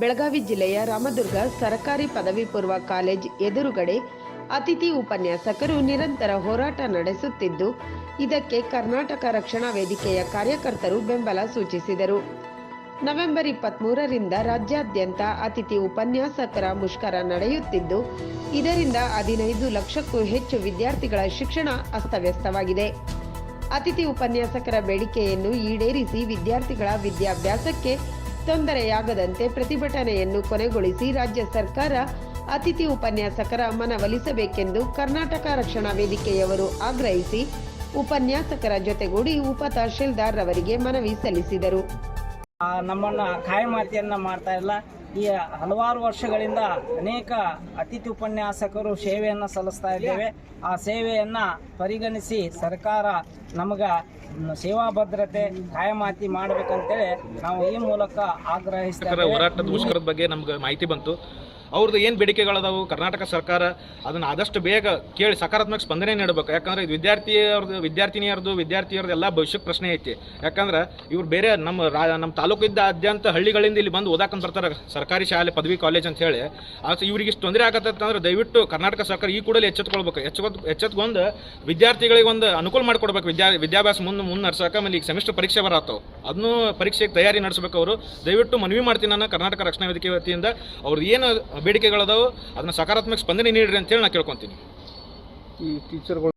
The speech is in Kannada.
ಬೆಳಗಾವಿ ಜಿಲ್ಲೆಯ ರಾಮದುರ್ಗ ಸರಕಾರಿ ಪದವಿ ಪೂರ್ವ ಕಾಲೇಜ್ ಎದುರುಗಡೆ ಅತಿಥಿ ಉಪನ್ಯಾಸಕರು ನಿರಂತರ ಹೋರಾಟ ನಡೆಸುತ್ತಿದ್ದು, ಇದಕ್ಕೆ ಕರ್ನಾಟಕ ರಕ್ಷಣಾ ವೇದಿಕೆಯ ಕಾರ್ಯಕರ್ತರು ಬೆಂಬಲ ಸೂಚಿಸಿದರು. ನವೆಂಬರ್ ಇಪ್ಪತ್ಮೂರರಿಂದ ರಾಜ್ಯಾದ್ಯಂತ ಅತಿಥಿ ಉಪನ್ಯಾಸಕರ ಮುಷ್ಕರ ನಡೆಯುತ್ತಿದ್ದು, ಇದರಿಂದ ಹದಿನೈದು ಲಕ್ಷಕ್ಕೂ ಹೆಚ್ಚು ವಿದ್ಯಾರ್ಥಿಗಳ ಶಿಕ್ಷಣ ಅಸ್ತವ್ಯಸ್ತವಾಗಿದೆ. ಅತಿಥಿ ಉಪನ್ಯಾಸಕರ ಬೇಡಿಕೆಯನ್ನು ಈಡೇರಿಸಿ ವಿದ್ಯಾರ್ಥಿಗಳ ವಿದ್ಯಾಭ್ಯಾಸಕ್ಕೆ ತೊಂದರೆಯಾಗದಂತೆ ಪ್ರತಿಭಟನೆಯನ್ನು ಕೊನೆಗೊಳಿಸಿ ರಾಜ್ಯ ಸರ್ಕಾರ ಅತಿಥಿ ಉಪನ್ಯಾಸಕರ ಮನವೊಲಿಸಬೇಕೆಂದು ಕರ್ನಾಟಕ ರಕ್ಷಣಾ ವೇದಿಕೆಯವರು ಆಗ್ರಹಿಸಿ ಉಪನ್ಯಾಸಕರ ಜೊತೆಗೂಡಿ ಉಪ ತಹಶೀಲ್ದಾರ್ ರವರಿಗೆ ಮನವಿ ಸಲ್ಲಿಸಿದರು. ನಮ್ಮನ್ನು ಕಾಯಮಾತಿಯನ್ನ ಮಾಡ್ತಾ ಇಲ್ಲ. ಈ ಹಲವಾರು ವರ್ಷಗಳಿಂದ ಅನೇಕ ಅತಿಥಿ ಉಪನ್ಯಾಸಕರು ಸೇವೆಯನ್ನು ಸಲ್ಲಿಸ್ತಾ ಇದ್ದೇವೆ ಆ ಸೇವೆಯನ್ನು ಪರಿಗಣಿಸಿ ಸರ್ಕಾರ ನಮಗೆ ಸೇವಾ ಭದ್ರತೆ ಕಾಯಮಾತಿ ಮಾಡಬೇಕಂತೇಳಿ ನಾವು ಈ ಮೂಲಕ ಆಗ್ರಹಿಸ್ತೇವೆ. ಹೋರಾಟದ ಮುಷ್ಕರದ ಬಗ್ಗೆ ನಮ್ಗೆ ಮಾಹಿತಿ ಬಂತು ಅವ್ರದ್ದು ಏನು ಬೇಡಿಕೆಗಳದಾವು? ಕರ್ನಾಟಕ ಸರ್ಕಾರ ಅದನ್ನು ಆದಷ್ಟು ಬೇಗ ಕೇಳಿ ಸಕಾರಾತ್ಮಕ ಸ್ಪಂದನೆ ನೀಡಬೇಕು. ಯಾಕಂದ್ರೆ ಇದು ವಿದ್ಯಾರ್ಥಿಯವ್ರದ್ದು ವಿದ್ಯಾರ್ಥಿನಿಯರದು ವಿದ್ಯಾರ್ಥಿಯವ್ರದ್ದು ಎಲ್ಲ ಭವಿಷ್ಯಕ್ಕೆ ಪ್ರಶ್ನೆ ಐತಿ. ಯಾಕಂದ್ರೆ ಇವ್ರು ಬೇರೆ ನಮ್ಮ ರಾ, ನಮ್ಮ ತಾಲೂಕಿದ್ದ ಆದ್ಯಂತ ಹಳ್ಳಿಗಳಿಂದ ಇಲ್ಲಿ ಬಂದು ಓದಾಕಂತ ಬರ್ತಾರೆ ಸರ್ಕಾರಿ ಶಾಲೆ, ಪದವಿ ಕಾಲೇಜ್ ಅಂತ ಹೇಳಿ. ಅದು ಇವ್ರಿಗೆ ಇಷ್ಟು ತೊಂದರೆ ಆಗತ್ತಂದ್ರೆ ದಯವಿಟ್ಟು ಕರ್ನಾಟಕ ಸರ್ಕಾರ ಈ ಕೂಡಲೇ ಎಚ್ಚೆತ್ಕೊಳ್ಬೇಕು. ಎಚ್ಚೆತ್ ಎಚ್ಚೆತ್ಕೊಂಡು ವಿದ್ಯಾರ್ಥಿಗಳಿಗೆ ಒಂದು ಅನುಕೂಲ ಮಾಡಿಕೊಡ್ಬೇಕು. ವಿದ್ಯಾ, ವಿದ್ಯಾಭ್ಯಾಸ ಮುಂದೆ ಮುಂದೆ ನಡೆಸೋಕೆ ಆಮೇಲೆ ಈಗ ಸೆಮಿಸ್ಟರ್ ಪರೀಕ್ಷೆ ಬರತ್ತವು. ಅದನ್ನು ಪರೀಕ್ಷೆಗೆ ತಯಾರಿ ನಡೆಸಬೇಕು ಅವರು. ದಯವಿಟ್ಟು ಮನವಿ ಮಾಡ್ತೀನಿ ನಾನು ಕರ್ನಾಟಕ ರಕ್ಷಣಾ ವೇದಿಕೆ ವತಿಯಿಂದ. ಅವ್ರದ್ದು ಏನು ಬೇಡಿಕೆಗಳದಾವು ಅದನ್ನು ಸಕಾರಾತ್ಮಕ ಸ್ಪಂದನೆ ನೀಡಿರಿ ಅಂತೇಳಿ ನಾನು ಕೇಳ್ಕೊತೀನಿ. ಈ ಟೀಚರ್ಗಳು